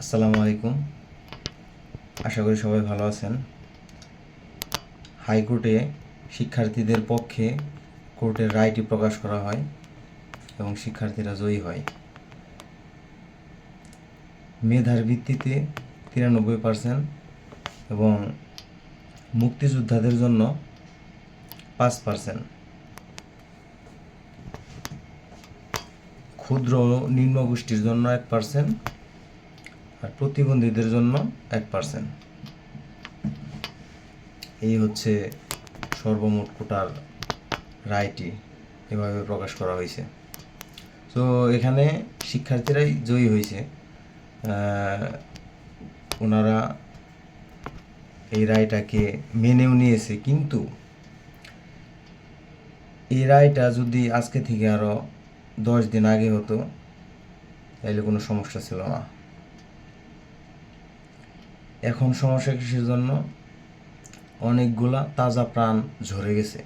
আসসালামু আলাইকুম। আশা করি সবাই ভালো আছেন। হাইকোর্টে শিক্ষার্থীদের পক্ষে কোর্টের রায়টি প্রকাশ করা হয় এবং শিক্ষার্থীরা জয়ী হয়। মেধার ভিত্তিতে তিরানব্বই পার্সেন্ট এবং মুক্তিযোদ্ধাদের জন্য পাঁচ পার্সেন্ট ক্ষুদ্র নিম্ন গোষ্ঠীর জন্য এক পার্সেন্ট আর প্রতিবন্ধীদের জন্য এক পার্সেন্ট এই হচ্ছে সর্বমোট কোটার রায়টি এভাবে প্রকাশ করা হয়েছে। তো এখানে শিক্ষার্থীরাই জয়ী হয়েছে। ওনারা এই রায়টাকে মেনেও নিয়েছে, কিন্তু এই রায়টা যদি আজকে থেকে আরও দশ দিন আগে হতো, তাহলে কোনো সমস্যা ছিল না। এখন সমস্যা কিসের জন্য অনেকগুলা তাজা প্রাণ ঝরে গেছে।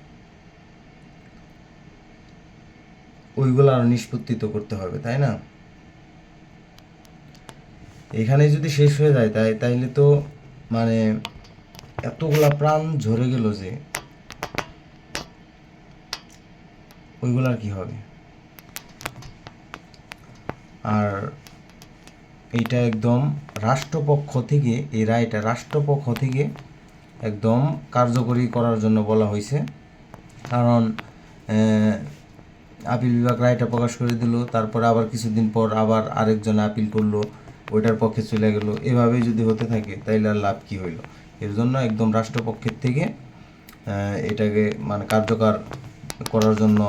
ওইগুলো আরও নিষ্পত্তিত করতে হবে, তাই না? এখানে যদি শেষ হয়ে যায়, তাই তাইলে তো মানে এতগুলা প্রাণ ঝরে গেল যে ওইগুলার কি হবে? আর এইটা একদম রাষ্ট্রপক্ষ থেকে, এই রায়টা রাষ্ট্রপক্ষ থেকে একদম কার্যকরী করার জন্য বলা হয়েছে কারণ আপিল বিভাগ রায়টা প্রকাশ করে দিল, তারপর আবার কিছুদিন পর আবার আরেকজন আপিল করল, ওইটার পক্ষে চলে গেল। এভাবে যদি হতে থাকে, তাইলে আর লাভ কী হইল? এর জন্য একদম রাষ্ট্রপক্ষের থেকে এটাকে মানে কার্যকর করার জন্য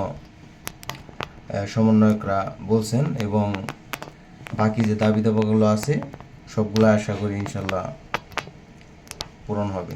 সমন্বয়করা বলছেন এবং বাকি যে দাবি দাবাগুলো আছে সবগুলো আশা করি ইনশাল্লাহ পূরণ হবে।